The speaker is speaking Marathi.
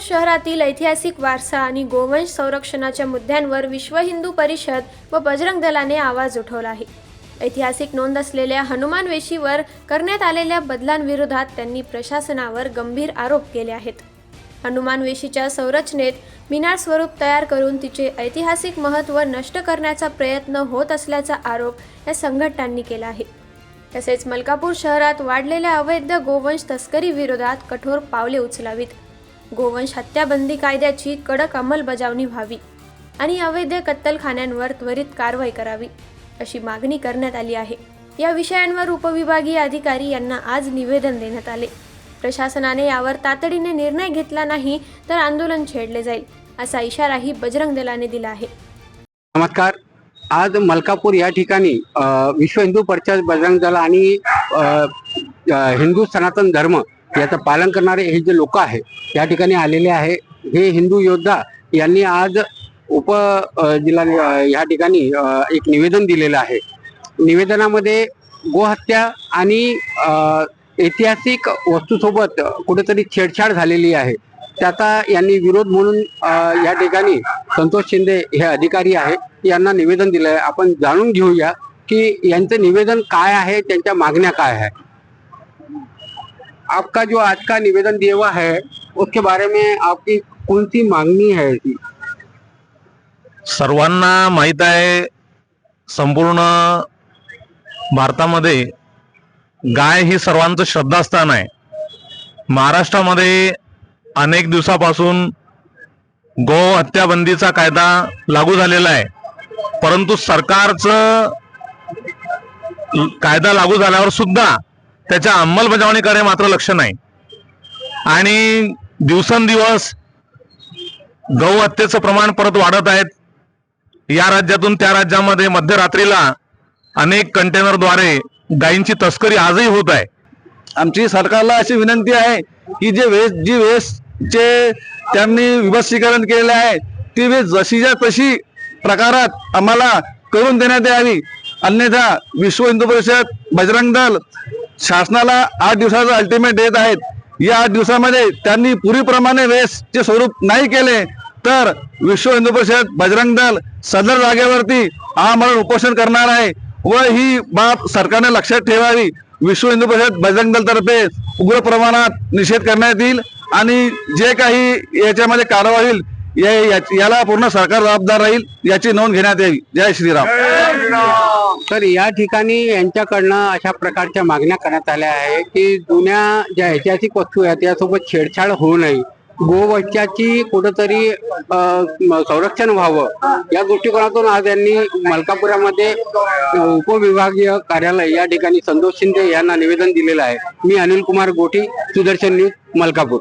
मलकापूर शहरातील ऐतिहासिक वारसा आणि गोवंश संरक्षणाच्या मुद्द्यांवर विश्व हिंदू परिषद व बजरंग दलाने आवाज उठवला आहे. ऐतिहासिक नोंद असलेल्या हनुमान वेशीवर करण्यात आलेल्या बदलांविरोधात त्यांनी प्रशासनावर गंभीर आरोप केले आहेत. हनुमान वेशीच्या संरचनेत मिनार स्वरूप तयार करून तिचे ऐतिहासिक महत्त्व नष्ट करण्याचा प्रयत्न होत असल्याचा आरोप या संघटनांनी केला आहे. तसेच मलकापूर शहरात वाढलेल्या अवैध गोवंश तस्करी विरोधात कठोर पावले उचलावीत. गोवंश हत्याबंदी कायद्याची कडक अंमलबजावणी व्हावी आणि अवैध कत्तलखान्यांवर त्वरित कारवाई करावी अशी मागणी करण्यात आली आहे. या विषयांवर उपविभागीय अधिकारी यांना आज निवेदन देण्यात आले. प्रशासनाने यावर तातडीने निर्णय घेतला नाही तर आंदोलन छेडले जाईल असा इशाराही बजरंग दलाने दिला आहे. नमस्कार. आज मलकापूर या ठिकाणी विश्व हिंदू परिषद बजरंग दल आणि हिंदू सनातन धर्म याचं पालन करणारे हे जे लोक आहे या ठिकाणी आलेले आहे. हे हिंदू योद्धा यांनी आज उप जिल्हा या ठिकाणी एक निवेदन दिलेलं आहे. निवेदनामध्ये गोहत्या आणि ऐतिहासिक वस्तूसोबत कुठेतरी छेडछाड झालेली आहे. त्याचा यांनी विरोध म्हणून या ठिकाणी संतोष शिंदे हे अधिकारी आहे यांना निवेदन दिलं आहे आपण जाणून घेऊया की यांचं निवेदन काय आहे त्यांच्या मागण्या काय आहे आपका जो आज का निवेदन दिया हुआ है उसके बारे में आपकी कौन सी मांगनी है ऐसी? सर्वांना माहीत आहे संपूर्ण भारतामध्ये गाय ही सर्वांचं श्रद्धास्थान आहे. महाराष्ट्रामध्ये अनेक दिवसापासून गो हत्याबंदीचा कायदा लागू झालेला आहे. परंतु सरकारचं कायदा लागू झाल्यावर सुद्धा त्याच्या अंमलबजावणीकडे मात्र लक्ष नाही. आणि दिवसेंदिवस गौ हत्येचं प्रमाण परत वाढत आहेत. या राज्यातून त्या राज्यामध्ये मध्यरात्रीला अनेक कंटेनरद्वारे गायींची तस्करी आजही होत आहे. आमची सरकारला अशी विनंती आहे की जे वेस जी वेसचे त्यांनी विभत्सीकरण केलेले आहे ती वेस जशीच्या तशी प्रकारात आम्हाला करून देण्यात यावी. अन्यथा विश्व हिंदू परिषद बजरंग दल शासनाला आठ दिवसाचा अल्टिमेट देत आहेत. या आठ दिवसामध्ये त्यांनी पुरीप्रमाणे वेसचे स्वरूप नाही केले तर विश्व हिंदू परिषद बजरंग दल सदर जागेवरती आमरण उपोषण करणार आहे व ही बाब सरकारने लक्षात ठेवावी. विश्व हिंदू परिषद बजरंग दलतर्फे उग्र प्रमाणात निषेध करण्यात येईल आणि जे काही याच्यामध्ये कारवाई होईल या- याला पूर्ण सरकार जबाबदार राहील याची नोंद घेण्यात यावी जय श्रीराम. तर या ठिकाणी यांच्याकडनं अशा प्रकारच्या मागण्या करण्यात आल्या आहे की जुन्या ज्या ऐतिहासिक वस्तू आहेत त्यासोबत छेडछाड होऊ नये. गोवंशाची कुठंतरी संरक्षण व्हावं. या दृष्टिकोनातून आज यांनी मलकापुरामध्ये उपविभागीय कार्यालय या ठिकाणी संतोष शिंदे यांना निवेदन दिलेलं आहे. मी अनिल कुमार गोटी सुदर्शन न्यूज मलकापूर.